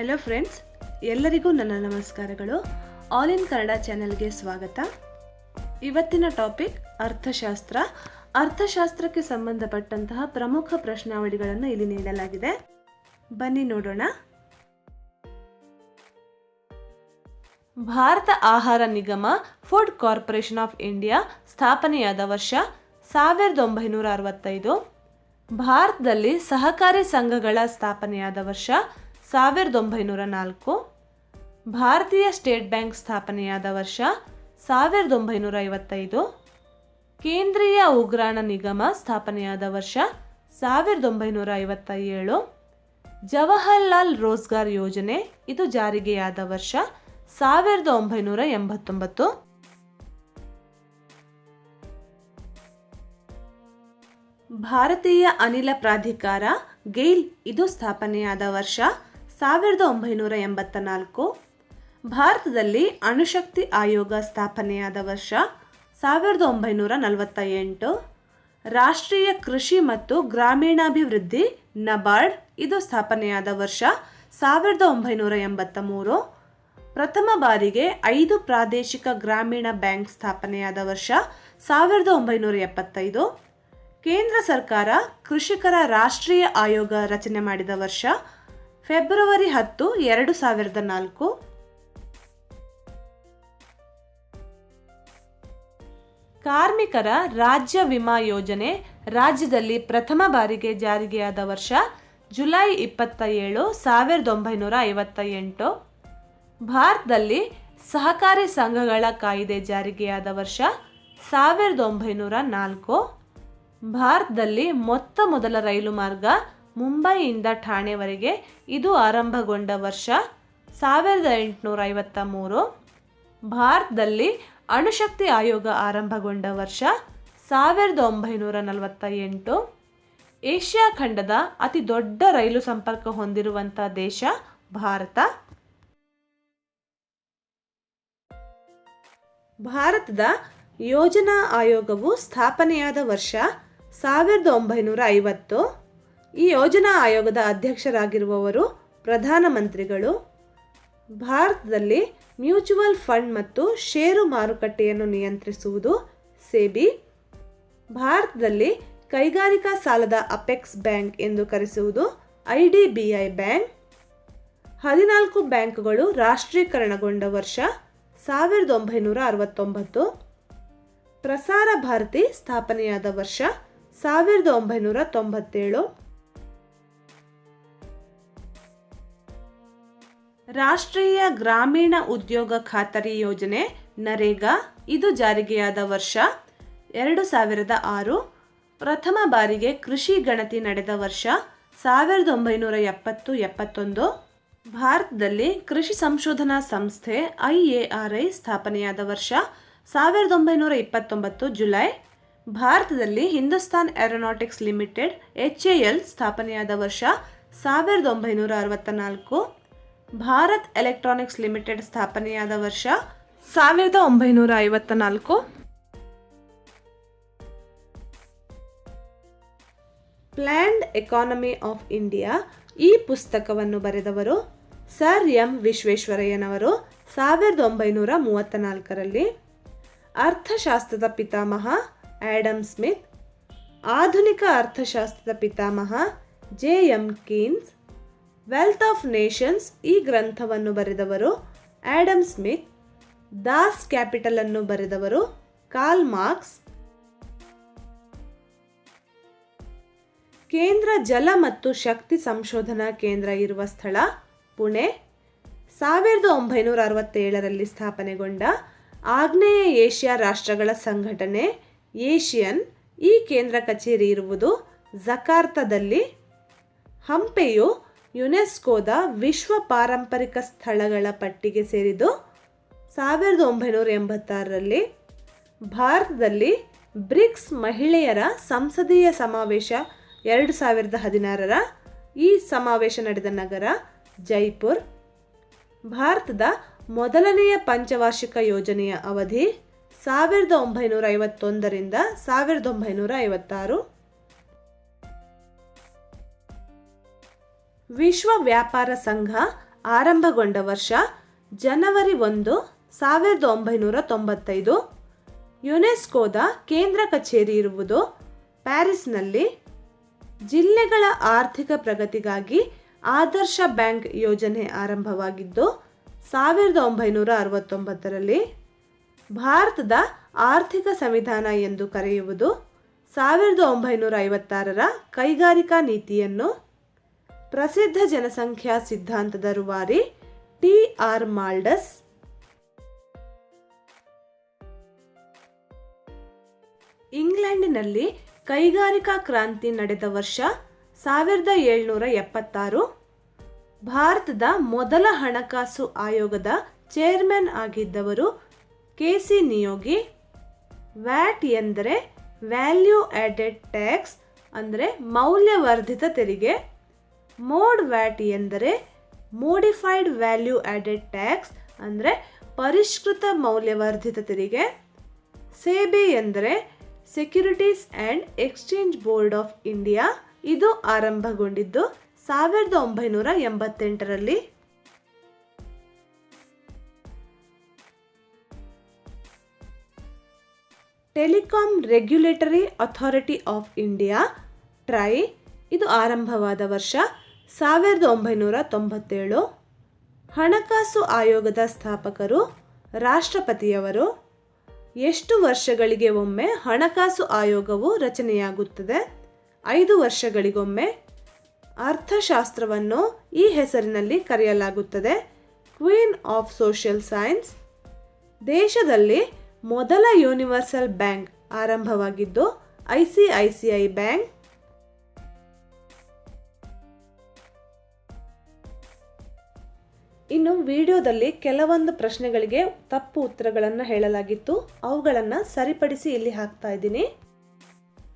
Hello friends ಎಲ್ಲರಿಗೂ ನನ್ನ ನಮಸ್ಕಾರಗಳು. ಆಲ್ ಇನ್ ಕನ್ನಡ ಚಾನೆಲ್ಗೆ ಸ್ವಾಗತ. ಇವತ್ತಿನ ಟಾಪಿಕ್ ಅರ್ಥಶಾಸ್ತ್ರ. ಅರ್ಥಶಾಸ್ತ್ರಕ್ಕೆ ಸಂಬಂಧಪಟ್ಟಂತಹ ಪ್ರಮುಖ ಪ್ರಶ್ನಾವಳಿಗಳನ್ನು ಇಲ್ಲಿ ನೀಡಲಾಗಿದೆ. ಬನ್ನಿ ನೋಡೋಣ. ಭಾರತ ಆಹಾರ ನಿಗಮ ಫುಡ್ ಕಾರ್ಪೊರೇಷನ್ ಆಫ್ ಇಂಡಿಯಾ ಸ್ಥಾಪನೆಯಾದ ವರ್ಷ ಸಾವಿರದ ಒಂಬೈನೂರ ಅರವತ್ತೈದು. ಭಾರತದಲ್ಲಿ ಸಹಕಾರಿ ಸಂಘಗಳ ಸ್ಥಾಪನೆಯಾದ ವರ್ಷ ಸಾವಿರದ ಒಂಬೈನೂರ ನಾಲ್ಕು, ಭಾರತೀಯ ಸ್ಟೇಟ್ ಬ್ಯಾಂಕ್ ಸ್ಥಾಪನೆಯಾದ ವರ್ಷ ಸಾವಿರದ ಒಂಬೈನೂರ ಐವತ್ತೈದು, ಕೇಂದ್ರೀಯ ಉಗ್ರಾಣ ನಿಗಮ ಸ್ಥಾಪನೆಯಾದ ವರ್ಷ ಸಾವಿರದ ಒಂಬೈನೂರ ಐವತ್ತ ಏಳು ಜವಾಹರ್ಲಾಲ್ ರೋಜ್ಗಾರ್ ಯೋಜನೆ ಇದು ಜಾರಿಗೆಯಾದ ವರ್ಷ ಸಾವಿರದ ಒಂಬೈನೂರ ಎಂಬತ್ತೊಂಬತ್ತು. ಭಾರತೀಯ ಅನಿಲ ಪ್ರಾಧಿಕಾರ ಗೈಲ್ ಇದು ಸ್ಥಾಪನೆಯಾದ ವರ್ಷ ಸಾವಿರದ ಒಂಬೈನೂರ ಎಂಬತ್ತ ನಾಲ್ಕು, ಭಾರತದಲ್ಲಿ ಅಣುಶಕ್ತಿ ಆಯೋಗ ಸ್ಥಾಪನೆಯಾದ ವರ್ಷ ಸಾವಿರದ ಒಂಬೈನೂರ ನಲವತ್ತ ಎಂಟು, ರಾಷ್ಟ್ರೀಯ ಕೃಷಿ ಮತ್ತು ಗ್ರಾಮೀಣಾಭಿವೃದ್ಧಿ ನಬಾರ್ಡ್ ಇದು ಸ್ಥಾಪನೆಯಾದ ವರ್ಷ ಸಾವಿರದ ಒಂಬೈನೂರ ಎಂಬತ್ತ ಮೂರು, ಪ್ರಥಮ ಬಾರಿಗೆ ಐದು ಪ್ರಾದೇಶಿಕ ಗ್ರಾಮೀಣ ಬ್ಯಾಂಕ್ ಸ್ಥಾಪನೆಯಾದ ವರ್ಷ ಸಾವಿರದ ಒಂಬೈನೂರ ಎಪ್ಪತ್ತೈದು, ಕೇಂದ್ರ ಸರ್ಕಾರ ಕೃಷಿಕರ ರಾಷ್ಟ್ರೀಯ ಆಯೋಗ ರಚನೆ ಮಾಡಿದ ವರ್ಷ ಫೆಬ್ರವರಿ ಹತ್ತು, ಎರಡು ಸಾವಿರದ ನಾಲ್ಕು. ಕಾರ್ಮಿಕರ ರಾಜ್ಯ ವಿಮಾ ಯೋಜನೆ ರಾಜ್ಯದಲ್ಲಿ ಪ್ರಥಮ ಬಾರಿಗೆ ಜಾರಿಗೆಯಾದ ವರ್ಷ ಜುಲೈ ಇಪ್ಪತ್ತ ಏಳು ಸಾವಿರದ ಒಂಬೈನೂರ ಐವತ್ತ ಎಂಟು ಭಾರತದಲ್ಲಿ ಸಹಕಾರಿ ಸಂಘಗಳ ಕಾಯ್ದೆ ಜಾರಿಗೆಯಾದ ವರ್ಷ ಸಾವಿರದ ಒಂಬೈನೂರ ನಾಲ್ಕು. ಭಾರತದಲ್ಲಿ ಮೊತ್ತ ಮೊದಲ ರೈಲು ಮಾರ್ಗ ಮುಂಬೈಯಿಂದ ಠಾಣೆವರೆಗೆ ಇದು ಆರಂಭಗೊಂಡ ವರ್ಷ ಸಾವಿರದ ಎಂಟುನೂರ ಐವತ್ತ ಮೂರು ಭಾರತದಲ್ಲಿ ಅಣುಶಕ್ತಿ ಆಯೋಗ ಆರಂಭಗೊಂಡ ವರ್ಷ ಸಾವಿರದ ಒಂಬೈನೂರ ನಲವತ್ತ ಎಂಟು ಏಷ್ಯಾ ಖಂಡದ ಅತಿ ದೊಡ್ಡ ರೈಲು ಸಂಪರ್ಕ ಹೊಂದಿರುವಂಥ ದೇಶ ಭಾರತ. ಭಾರತದ ಯೋಜನಾ ಆಯೋಗವು ಸ್ಥಾಪನೆಯಾದ ವರ್ಷ ಸಾವಿರದ ಒಂಬೈನೂರ ಐವತ್ತು. ಈ ಯೋಜನಾ ಆಯೋಗದ ಅಧ್ಯಕ್ಷರಾಗಿರುವವರು ಪ್ರಧಾನಮಂತ್ರಿಗಳು ಭಾರತದಲ್ಲಿ ಮ್ಯೂಚುವಲ್ ಫಂಡ್ ಮತ್ತು ಷೇರು ಮಾರುಕಟ್ಟೆಯನ್ನು ನಿಯಂತ್ರಿಸುವುದು ಸೆಬಿ. ಭಾರತದಲ್ಲಿ ಕೈಗಾರಿಕಾ ಸಾಲದ ಅಪೆಕ್ಸ್ ಬ್ಯಾಂಕ್ ಎಂದು ಕರೆಸುವುದು I D B I bank. ಹದಿನಾಲ್ಕು ಬ್ಯಾಂಕ್ಗಳು ರಾಷ್ಟ್ರೀಕರಣಗೊಂಡ ವರ್ಷ ಸಾವಿರದ ಒಂಬೈನೂರ ಅರವತ್ತೊಂಬತ್ತು. ಪ್ರಸಾರ ಭಾರತಿ ಸ್ಥಾಪನೆಯಾದ ವರ್ಷ ಸಾವಿರದ ಒಂಬೈನೂರ ತೊಂಬತ್ತೇಳು. ರಾಷ್ಟ್ರೀಯ ಗ್ರಾಮೀಣ ಉದ್ಯೋಗ ಖಾತರಿ ಯೋಜನೆ ನರೇಗಾ. ಇದು ಜಾರಿಗೆಯಾದ ವರ್ಷ ಎರಡು ಸಾವಿರದ ಆರು. ಪ್ರಥಮ ಬಾರಿಗೆ ಕೃಷಿ ಗಣತಿ ನಡೆದ ವರ್ಷ ಸಾವಿರದ ಒಂಬೈನೂರ ಎಪ್ಪತ್ತು ಎಪ್ಪತ್ತೊಂದು. ಭಾರತದಲ್ಲಿ ಕೃಷಿ ಸಂಶೋಧನಾ ಸಂಸ್ಥೆ ಐ ಎ ಆರ್ ಐ ಸ್ಥಾಪನೆಯಾದ ವರ್ಷ ಸಾವಿರದ ಒಂಬೈನೂರ ಇಪ್ಪತ್ತೊಂಬತ್ತು ಜುಲೈ. ಭಾರತದಲ್ಲಿ Hindustan aeronautics limited H A L ಸ್ಥಾಪನೆಯಾದ ವರ್ಷ ಸಾವಿರದ ಒಂಬೈನೂರ ಅರವತ್ತ ನಾಲ್ಕು. ಭಾರತ್ ಎಲೆಕ್ಟ್ರಾನಿಕ್ಸ್ ಲಿಮಿಟೆಡ್ ಸ್ಥಾಪನೆಯಾದ ವರ್ಷ ಸಾವಿರದ ಒಂಬೈನೂರ ಐವತ್ತ ನಾಲ್ಕು ಪ್ಲ್ಯಾಂಡ್ ಎಕಾನಮಿ ಆಫ್ ಇಂಡಿಯಾ ಈ ಪುಸ್ತಕವನ್ನು ಬರೆದವರು ಸರ್ ಎಂ ವಿಶ್ವೇಶ್ವರಯ್ಯನವರು ಸಾವಿರದ ಒಂಬೈನೂರ ಮೂವತ್ತ ನಾಲ್ಕರಲ್ಲಿ ಅರ್ಥಶಾಸ್ತ್ರದ ಪಿತಾಮಹ ಆ್ಯಡಮ್ ಸ್ಮಿತ್, ಆಧುನಿಕ ಅರ್ಥಶಾಸ್ತ್ರದ ಪಿತಾಮಹ J M Keynes wealth of nations ಈ ಗ್ರಂಥವನ್ನು ಬರೆದವರು ಆ್ಯಡಮ್ ಸ್ಮಿತ್, ದಾಸ್ ಕ್ಯಾಪಿಟಲ್ ಅನ್ನು ಬರೆದವರು ಕಾಲ್ ಮಾರ್ಕ್ಸ್, ಕೇಂದ್ರ ಜಲ ಮತ್ತು ಶಕ್ತಿ ಸಂಶೋಧನಾ ಕೇಂದ್ರ ಇರುವ ಸ್ಥಳ ಪುಣೆ, ಸಾವಿರದ ಒಂಬೈನೂರ ಅರವತ್ತೇಳರಲ್ಲಿ ಸ್ಥಾಪನೆಗೊಂಡ ಆಗ್ನೇಯ ಏಷ್ಯಾ ರಾಷ್ಟ್ರಗಳ ಸಂಘಟನೆ ಏಷಿಯನ್ ಈ ಕೇಂದ್ರ ಕಚೇರಿ ಇರುವುದು ಜಕಾರ್ತದಲ್ಲಿ ಹಂಪೆಯು ಯುನೆಸ್ಕೋದ ವಿಶ್ವ ಪಾರಂಪರಿಕ ಸ್ಥಳಗಳ ಪಟ್ಟಿಗೆ ಸೇರಿದ್ದು ಸಾವಿರದ ಒಂಬೈನೂರ ಎಂಬತ್ತಾರರಲ್ಲಿ ಭಾರತದಲ್ಲಿ ಬ್ರಿಕ್ಸ್ ಮಹಿಳೆಯರ ಸಂಸದೀಯ ಸಮಾವೇಶ ಎರಡು ಸಾವಿರದ ಹದಿನಾರರ ಈ ಸಮಾವೇಶ ನಡೆದ ನಗರ ಜೈಪುರ್. ಭಾರತದ ಮೊದಲನೆಯ ಪಂಚವಾರ್ಷಿಕ ಯೋಜನೆಯ ಅವಧಿ ಸಾವಿರದ ಒಂಬೈನೂರ ಐವತ್ತೊಂದರಿಂದ ಸಾವಿರದ ಒಂಬೈನೂರ ಐವತ್ತಾರು. ವಿಶ್ವ ವ್ಯಾಪಾರ ಸಂಘ ಆರಂಭಗೊಂಡ ವರ್ಷ ಜನವರಿ ಒಂದು, ಸಾವಿರದ ಒಂಬೈನೂರ ತೊಂಬತ್ತೈದು. ಯುನೆಸ್ಕೋದ ಕೇಂದ್ರ ಕಚೇರಿ ಇರುವುದು ಪ್ಯಾರಿಸ್ನಲ್ಲಿ. ಜಿಲ್ಲೆಗಳ ಆರ್ಥಿಕ ಪ್ರಗತಿಗಾಗಿ ಆದರ್ಶ ಬ್ಯಾಂಕ್ ಯೋಜನೆ ಆರಂಭವಾಗಿದ್ದು, ಸಾವಿರದ ಒಂಬೈನೂರ ಅರವತ್ತೊಂಬತ್ತರಲ್ಲಿ ಭಾರತದ ಆರ್ಥಿಕ ಸಂವಿಧಾನ ಎಂದು ಕರೆಯುವುದು ಸಾವಿರದ ಒಂಬೈನೂರ ಐವತ್ತಾರರ ಕೈಗಾರಿಕಾ ನೀತಿಯನ್ನು ಪ್ರಸಿದ್ಧ ಜನಸಂಖ್ಯಾ ಸಿದ್ಧಾಂತದ ರೂವಾರಿ ಟಿ ಆರ್ ಮಾಲ್ಡಸ್. ಇಂಗ್ಲೆಂಡಿನಲ್ಲಿ ಕೈಗಾರಿಕಾ ಕ್ರಾಂತಿ ನಡೆದ ವರ್ಷ ಸಾವಿರದ ಏಳ್ನೂರ ಎಪ್ಪತ್ತಾರು. ಭಾರತದ ಮೊದಲ ಹಣಕಾಸು ಆಯೋಗದ ಚೇರ್ಮನ್ ಆಗಿದ್ದವರು ಕೆ ಸಿ ನಿಯೋಗಿ. ವ್ಯಾಟ್ ಎಂದರೆ ವ್ಯಾಲ್ಯೂ ಆ್ಯಡೆಡ್ ಟ್ಯಾಕ್ಸ್ ಅಂದರೆ ಮೌಲ್ಯವರ್ಧಿತ ತೆರಿಗೆ. ಮೋಡ್ ವ್ಯಾಟ್ ಎಂದರೆ ಮೋಡಿಫೈಡ್ ವ್ಯಾಲ್ಯೂ ಆ್ಯಡೆಡ್ ಟ್ಯಾಕ್ಸ್ ಅಂದರೆ ಪರಿಷ್ಕೃತ ಮೌಲ್ಯವರ್ಧಿತ ತೆರಿಗೆ ಸೇಬಿ ಎಂದರೆ securities and exchange board of India ಇದು ಆರಂಭಗೊಂಡಿದ್ದು ಸಾವಿರದ ಒಂಬೈನೂರ ಎಂಬತ್ತೆಂಟರಲ್ಲಿ. Telecom regulatory authority of India TRAI ಇದು ಆರಂಭವಾದ ವರ್ಷ. ಸಾವಿರದ ಒಂಬೈನೂರ ತೊಂಬತ್ತೇಳು, ಹಣಕಾಸು ಆಯೋಗದ ಸ್ಥಾಪಕರು, ರಾಷ್ಟ್ರಪತಿಯವರು, ಎಷ್ಟು ವರ್ಷಗಳಿಗೆ ಒಮ್ಮೆ ಹಣಕಾಸು ಆಯೋಗವು ರಚನೆಯಾಗುತ್ತದೆ? ಐದು ವರ್ಷಗಳಿಗೊಮ್ಮೆ ಅರ್ಥಶಾಸ್ತ್ರವನ್ನು ಈ ಹೆಸರಿನಲ್ಲಿ ಕರೆಯಲಾಗುತ್ತದೆ. Queen of social science. ದೇಶದಲ್ಲಿ ಮೊದಲ ಯೂನಿವರ್ಸಲ್ ಬ್ಯಾಂಕ್ ಆರಂಭವಾಗಿದ್ದು I C I C I bank ಇನ್ನು ವಿಡಿಯೋದಲ್ಲಿ ಕೆಲವೊಂದು ಪ್ರಶ್ನೆಗಳಿಗೆ ತಪ್ಪು ಉತ್ತರಗಳನ್ನು ಹೇಳಲಾಗಿತ್ತು. ಅವುಗಳನ್ನು ಸರಿಪಡಿಸಿ ಇಲ್ಲಿ ಹಾಕ್ತಾ ಇದ್ದೀನಿ.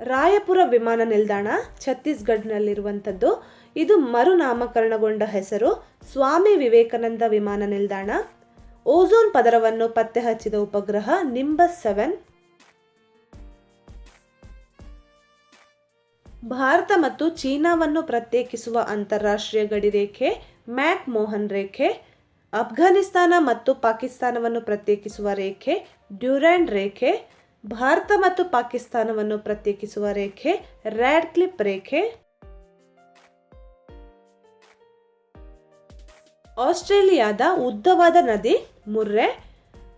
ರಾಯಪುರ ವಿಮಾನ ನಿಲ್ದಾಣ ಛತ್ತೀಸ್ಗಢ್ನಲ್ಲಿರುವಂಥದ್ದು. ಇದು ಮರುನಾಮಕರಣಗೊಂಡ ಹೆಸರು ಸ್ವಾಮಿ ವಿವೇಕಾನಂದ ವಿಮಾನ ನಿಲ್ದಾಣ. ಓಝೋನ್ ಪದರವನ್ನು ಪತ್ತೆ ಹಚ್ಚಿದ ಉಪಗ್ರಹ ನಿಂಬಸ್ ಸೆವೆನ್. ಭಾರತ ಮತ್ತು ಚೀನಾವನ್ನು ಪ್ರತ್ಯೇಕಿಸುವ ಅಂತಾರಾಷ್ಟ್ರೀಯ ಗಡಿರೇಖೆ ಮ್ಯಾಕ್ ಮೋಹನ್ ರೇಖೆ. ಅಫ್ಘಾನಿಸ್ತಾನ ಮತ್ತು ಪಾಕಿಸ್ತಾನವನ್ನು ಪ್ರತ್ಯೇಕಿಸುವ ರೇಖೆ ಡ್ಯೂರ್ಯಾಂಡ್ ರೇಖೆ, ಭಾರತ ಮತ್ತು ಪಾಕಿಸ್ತಾನವನ್ನು ಪ್ರತ್ಯೇಕಿಸುವ ರೇಖೆ, ರ್ಯಾಡ್ ಕ್ಲಿಪ್ ರೇಖೆ. ಆಸ್ಟ್ರೇಲಿಯಾದ ಉದ್ದವಾದ ನದಿ, ಮುರ್ರೆ,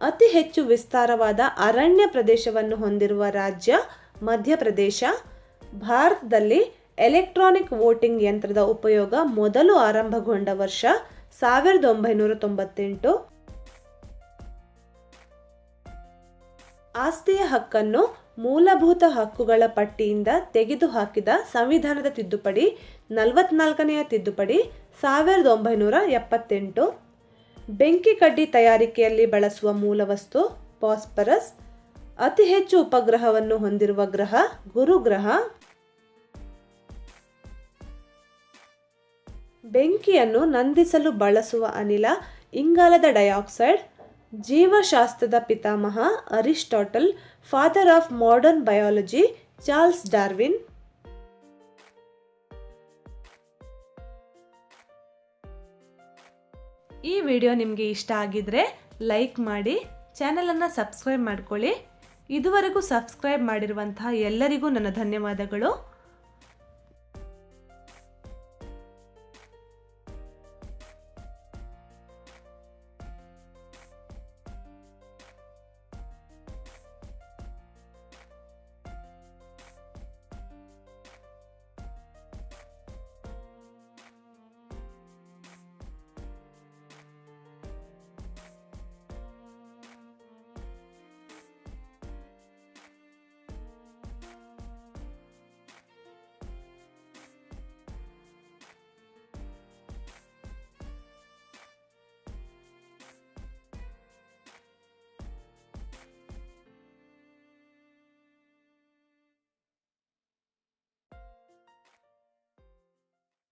ಅತಿ ಹೆಚ್ಚು ವಿಸ್ತಾರವಾದ ಅರಣ್ಯ ಪ್ರದೇಶವನ್ನು ಹೊಂದಿರುವ ರಾಜ್ಯ, ಮಧ್ಯಪ್ರದೇಶ. ಭಾರತದಲ್ಲಿ ಎಲೆಕ್ಟ್ರಾನಿಕ್ ವೋಟಿಂಗ್ ಯಂತ್ರದ ಉಪಯೋಗ ಮೊದಲು ಆರಂಭಗೊಂಡ ವರ್ಷ ಸಾವಿರದ ಒಂಬೈನೂರ ತೊಂಬತ್ತೆಂಟು. ಆಸ್ತಿಯ ಹಕ್ಕನ್ನು ಮೂಲಭೂತ ಹಕ್ಕುಗಳ ಪಟ್ಟಿಯಿಂದ ತೆಗೆದುಹಾಕಿದ ಸಂವಿಧಾನದ ತಿದ್ದುಪಡಿ, ನಲವತ್ನಾಲ್ಕನೆಯ ತಿದ್ದುಪಡಿ, ಸಾವಿರದ ಒಂಬೈನೂರ ಎಪ್ಪತ್ತೆಂಟು. ಬೆಂಕಿ ಕಡ್ಡಿ ತಯಾರಿಕೆಯಲ್ಲಿ ಬಳಸುವ ಮೂಲವಸ್ತು ಪಾಸ್ಪರಸ್ ಅತಿ ಹೆಚ್ಚು ಉಪಗ್ರಹವನ್ನು ಹೊಂದಿರುವ ಗ್ರಹ ಗುರುಗ್ರಹ. ಬೆಂಕಿಯನ್ನು ನಂದಿಸಲು ಬಳಸುವ ಅನಿಲ, ಇಂಗಾಲದ ಡೈಆಕ್ಸೈಡ್, ಜೀವಶಾಸ್ತ್ರದ ಪಿತಾಮಹ Aristotle, father of modern biology Charles Darwin. ಈ ವಿಡಿಯೋ ನಿಮಗೆ ಇಷ್ಟ ಆಗಿದ್ರೆ ಲೈಕ್ ಮಾಡಿ, ಚಾನಲನ್ನು ಸಬ್ಸ್ಕ್ರೈಬ್ ಮಾಡ್ಕೊಳ್ಳಿ. ಇದುವರೆಗೂ ಸಬ್ಸ್ಕ್ರೈಬ್ ಮಾಡಿರುವಂತಹ ಎಲ್ಲರಿಗೂ ನನ್ನ ಧನ್ಯವಾದಗಳು.